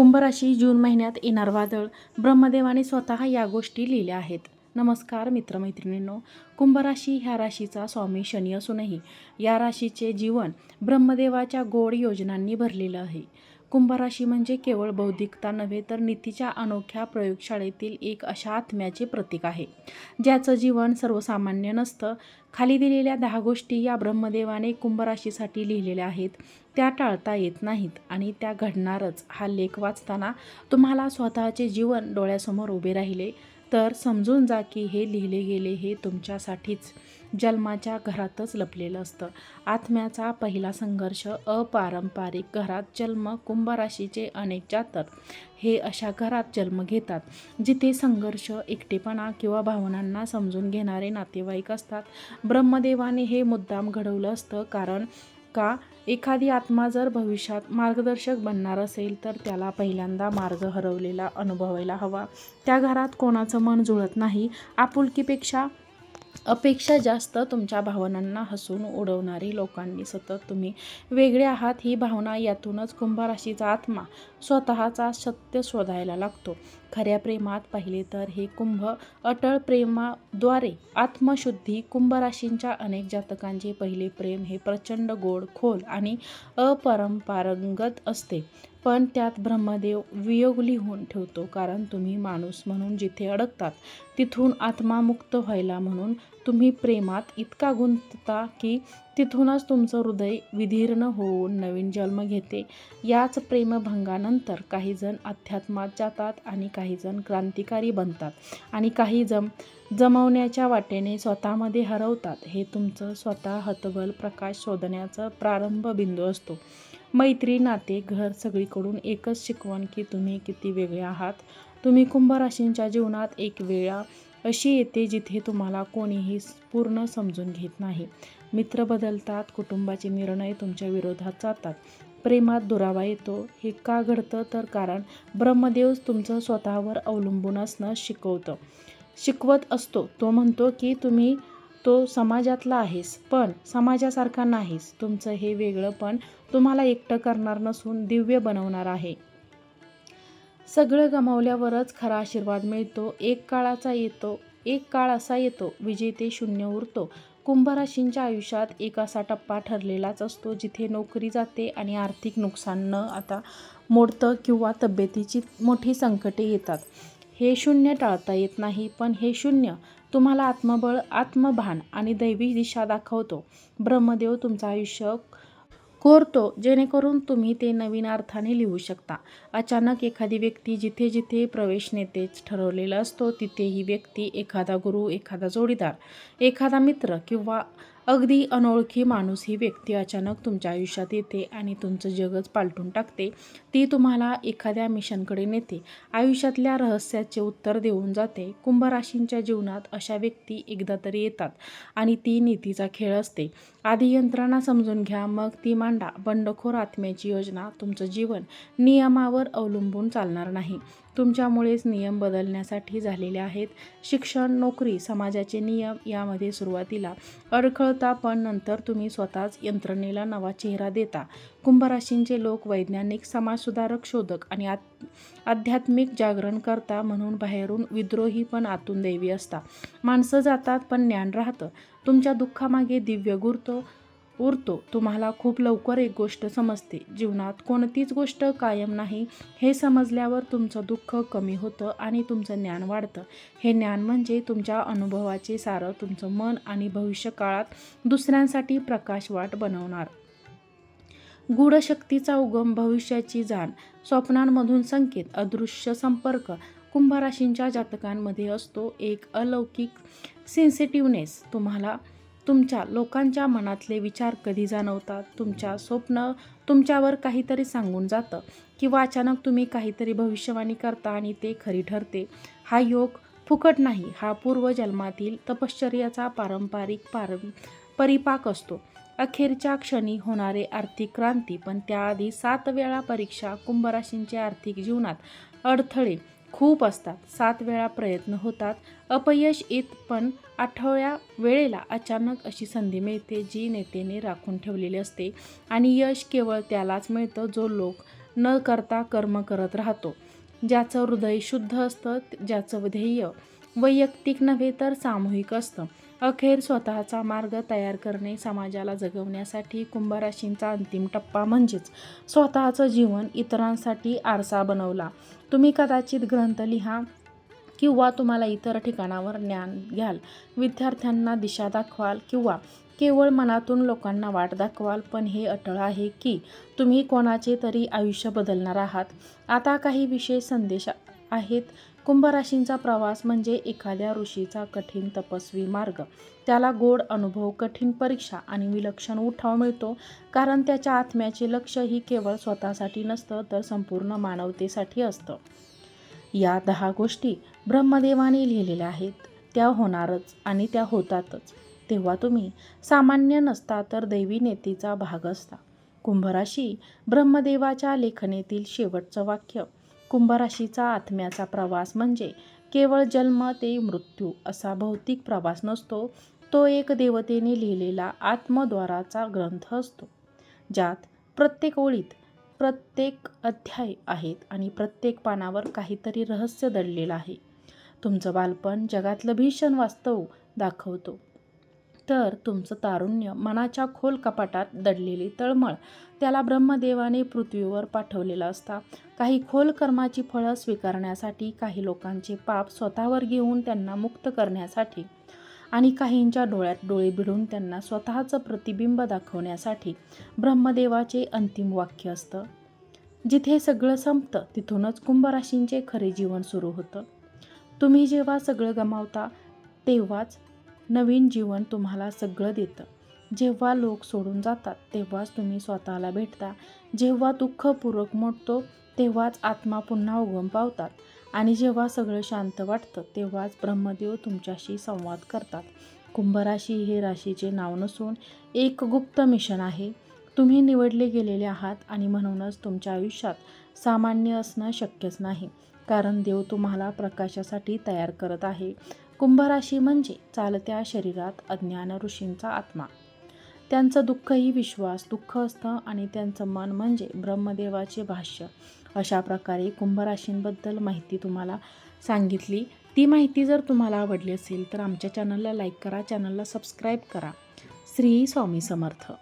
कुंभराशी जून महिन्यात येणार वादळ. ब्रह्मदेवाने स्वतः या गोष्टी लिहिल्या आहेत. नमस्कार मित्रमैत्रिणींनो. कुंभराशी ह्या राशीचा स्वामी शनी असूनही या राशीचे जीवन ब्रह्मदेवाच्या गोड योजनांनी भरलेलं आहे. कुंभराशी म्हणजे केवळ बौद्धिकता नव्हे तर नीतीच्या अनोख्या प्रयोगशाळेतील एक अशा आत्म्याचे प्रतीक आहे ज्याचं जीवन सर्वसामान्य नसतं. खाली दिलेल्या दहा गोष्टी या ब्रह्मदेवाने कुंभराशीसाठी लिहिलेल्या आहेत. त्या टाळता येत नाहीत आणि त्या घडणारच. हा लेख वाचताना तुम्हाला स्वतःचे जीवन डोळ्यासमोर उभे राहिले तर समजून जा की हे लिहिले गेले हे तुमच्यासाठीच. जन्माच्या घरातच लपलेलं असतं. आत्म्याचा पहिला संघर्ष अपारंपरिक घरात जन्म कुंभराशीचे अनेक जातक. हे अशा घरात जन्म घेतात जिथे संघर्ष एकटेपणा किंवा भावनांना समजून घेणारे नातेवाईक असतात. ब्रह्मदेवाने हे मुद्दाम घडवलं असतं कारण का? एखादी आत्मा जर भविष्यात मार्गदर्शक बनणार असेल तर त्याला पहिल्यांदा मार्ग हरवलेला अनुभवायला हवा. त्या घरात कोणाचं मन जुळत नाही आपुलकीपेक्षा अपेक्षा जास्त तुमच्या भावनांना हसून उडवणारी लोकांनी सतत तुम्ही वेगळे आहात ही भावना यातूनच कुंभराशीचा आत्मा स्वतःचा सत्य शोधायला लागतो. खऱ्या प्रेमात पाहिले तर हे कुंभ अटळ प्रेमाद्वारे आत्मशुद्धी कुंभराशींच्या अनेक जातकांचे पहिले प्रेम हे प्रचंड गोड खोल आणि अपरंपारंगत असते. पण त्यात ब्रह्मदेव वियोग लिहून ठेवतो कारण तुम्ही माणूस म्हणून जिथे अडकतात तिथून आत्मा मुक्त व्हायला म्हणून तुम्ही प्रेमात इतका गुंतता की तिथूनच तुमचं हृदय विधीर्ण होऊन नवीन जन्म घेते. याच प्रेमभंगानंतर काही जण अध्यात्मात जातात आणि काही जण क्रांतिकारी बनतात आणि काही जम जमवण्याच्या वाटेने स्वतःमध्ये हरवतात. हे तुमचं स्वतः हतबल प्रकाश शोधण्याचा प्रारंभ बिंदू असतो. मैत्री नाते घर सगळीकडून एकच शिकवण की तुम्ही किती वेगळे आहात. तुम्ही कुंभराशींच्या जीवनात एक वेळा अशी येते जिथे तुम्हाला कोणीही पूर्ण समजून घेत नाही. मित्र बदलतात कुटुंबाचे निर्णय तुमच्या विरोधात जातात. प्रेमात दुरावा येतो. हे का घडतं? तर कारण ब्रह्मदेव तुमचं स्वतःवर अवलंबून असणं शिकवतं. शिकवत असतो. तो म्हणतो की तुम्ही तो समाजातला आहेस पण समाजासारखा नाहीस. तुमचं हे वेगळं पण तुम्हाला एकटं करणार नसून दिव्य बनवणार आहे. सगळं गमावल्यावरच खरा आशीर्वाद मिळतो. एक काळाचा येतो एक काळ असा येतो विजेते शून्य उरतो. कुंभराशींच्या आयुष्यात एक असा टप्पा ठरलेलाच असतो जिथे नोकरी जाते आणि आर्थिक नुकसान न आता मोडतं किंवा तब्येतीची मोठी संकटे येतात. हे शून्य टाळता येत नाही पण हे शून्य तुम्हाला आत्मबळ आत्मभान आणि दैवी दिशा दाखवतो. ब्रह्मदेव तुमचं आयुष्य कोरतो जेणेकरून तुम्ही ते नवीन अर्थाने लिहू शकता. अचानक एखादी व्यक्ती जिथे जिथे प्रवेश नेतेच ठरवलेला असतो तिथे ही व्यक्ती एखादा गुरु एखादा जोडीदार एखादा मित्र किंवा अगदी अनोळखी माणूस ही व्यक्ती अचानक तुमच्या आयुष्यात येते आणि तुमचं जगच पालटून टाकते. ती तुम्हाला एखाद्या मिशनकडे नेते. आयुष्यातल्या रहस्याचे उत्तर देऊन जाते. कुंभराशींच्या जीवनात अशा व्यक्ती एकदा तरी येतात आणि ती नीतीचा खेळ असते. आधी यंत्रणा समजून घ्या मग ती मांडा. बंडखोर आत्म्याची योजना तुमचं जीवन नियमावर अवलंबून चालणार नाही. तुमच्यामुळेच नियम बदलण्यासाठी झालेले आहेत. शिक्षण नोकरी समाजाचे नियम यामध्ये सुरुवातीला अडखळता पण नंतर तुम्ही स्वतःच यंत्रणेला नवा चेहरा देता. कुंभराशींचे लोक वैज्ञानिक समाजसुधारक शोधक आणि आत आध्यात्मिक जागरण करता म्हणून बाहेरून विद्रोही पण आतून दैवी असता. माणसं जातात पण ज्ञान राहतं. तुमच्या दुःखामागे दिव्य गुरतो. उरतो. तुम्हाला खूप लवकर एक गोष्ट समजते. जीवनात कोणतीच गोष्ट कायम नाही. हे समजल्यावर तुमचं दुःख कमी होतं आणि तुमचं ज्ञान वाढतं. हे ज्ञान म्हणजे तुमच्या अनुभवाचे सारं तुमचं मन आणि भविष्यकाळात दुसऱ्यांसाठी प्रकाशवाट बनवणार. गूढशक्तीचा उगम भविष्याची जाण स्वप्नांमधून संकेत अदृश्य संपर्क कुंभराशींच्या जातकांमध्ये असतो एक अलौकिक सेन्सिटिव्हनेस तुम्हाला तुमच्या लोकांच्या मनातले विचार कधी जाणवतात? तुमच्या स्वप्न तुमच्यावर काहीतरी सांगून जातं किंवा अचानक तुम्ही काहीतरी भविष्यवाणी करता आणि ते खरी ठरते. हा योग फुकट नाही हा पूर्वजन्मातील तपश्चर्याचा पारंपरिक पार परिपाक असतो. अखेरच्या क्षणी होणारे आर्थिक क्रांती पण त्याआधी सात वेळा परीक्षा कुंभराशींच्या आर्थिक जीवनात अडथळे खूप असतात. सात वेळा प्रयत्न होतात. अपयश येत पण आठवड्या वेळेला अचानक अशी संधी मिळते जी नेतेने राखून ठेवलेली असते आणि यश केवळ त्यालाच मिळतं जो लोक न करता कर्म करत राहतो. ज्याचं हृदय शुद्ध असतं ज्याचं ध्येय वैयक्तिक नव्हे तर सामूहिक असतं. अखेर स्वतःचा मार्ग तयार करणे समाजाला जगवण्यासाठी कुंभराशींचा अंतिम टप्पा म्हणजेच स्वतःचं जीवन इतरांसाठी आरसा बनवला. तुम्ही कदाचित ग्रंथ लिहा किंवा तुम्हाला इतर ठिकाणावर ज्ञान घ्याल. विद्यार्थ्यांना दिशा दाखवाल किंवा केवळ मनातून लोकांना वाट दाखवाल पण हे अटळ आहे की तुम्ही कोणाचे तरी आयुष्य बदलणार आहात. आता काही विशेष संदेश आहेत. कुंभराशींचा प्रवास म्हणजे एखाद्या ऋषीचा कठीण तपस्वी मार्ग. त्याला गोड अनुभव कठीण परीक्षा आणि विलक्षण उठाव मिळतो. कारण त्याच्या आत्म्याचे लक्ष ही केवळ स्वतःसाठी नसतं तर संपूर्ण मानवतेसाठी असतं. या दहा गोष्टी ब्रह्मदेवाने लिहिलेल्या आहेत. त्या होणारच आणि त्या होतातच. तेव्हा तुम्ही सामान्य नसता तर दैवी नेतीचा भाग असता. कुंभराशी ब्रह्मदेवाच्या लेखनेतील शेवटचं वाक्य. कुंभराशीचा आत्म्याचा प्रवास म्हणजे केवळ जन्म ते मृत्यू असा भौतिक प्रवास नसतो. तो एक देवतेने लिहिलेला आत्मद्वाराचा ग्रंथ असतो ज्यात प्रत्येक ओळीत प्रत्येक अध्याय आहेत आणि प्रत्येक पानावर काहीतरी रहस्य दडलेलं आहे. तुमचं बालपण जगातलं भीषण वास्तव दाखवतो. तर तुमचं तारुण्य मनाच्या खोल कपाटात दडलेली तळमळ त्याला ब्रह्मदेवाने पृथ्वीवर पाठवलेलं असता. काही खोल कर्माची फळं स्वीकारण्यासाठी काही लोकांचे पाप स्वतःवर घेऊन त्यांना मुक्त करण्यासाठी आणि काहींच्या डोळ्यात डोळे भिडून त्यांना स्वतःचं प्रतिबिंब दाखवण्यासाठी ब्रह्मदेवाचे अंतिम वाक्य असतं. जिथे सगळं संपतं तिथूनच कुंभराशींचे खरे जीवन सुरू होतं. तुम्ही जेव्हा सगळं गमावता तेव्हाच नवीन जीवन तुम्हाला सगळं देतं. जेव्हा लोक सोडून जातात तेव्हाच तुम्ही स्वतःला भेटता. जेव्हा दुःखपूर्वक मोडतो तेव्हाच आत्मा पुन्हा उगम पावतात. आणि जेव्हा सगळं शांत वाटतं तेव्हाच ब्रह्मदेव तुमच्याशी संवाद करतात. कुंभराशी हे राशीचे नाव नसून एक गुप्त मिशन आहे. तुम्ही निवडले गेलेले आहात आणि म्हणूनच तुमच्या आयुष्यात सामान्य असणं शक्यच नाही. कारण देव तुम्हाला प्रकाशासाठी तयार करत आहे. कुंभराशी म्हणजे चालत्या शरीरात अज्ञान ऋषींचा आत्मा. त्यांचं दुःखही विश्वास दुःख असतं आणि त्यांचं मन म्हणजे ब्रह्मदेवाचे भाष्य. अशा प्रकारे कुंभराशींबद्दल माहिती तुम्हाला सांगितली. ती माहिती जर तुम्हाला आवडली असेल तर आमच्या चॅनलला लाईक करा चॅनलला सबस्क्राईब करा. श्री स्वामी समर्थ.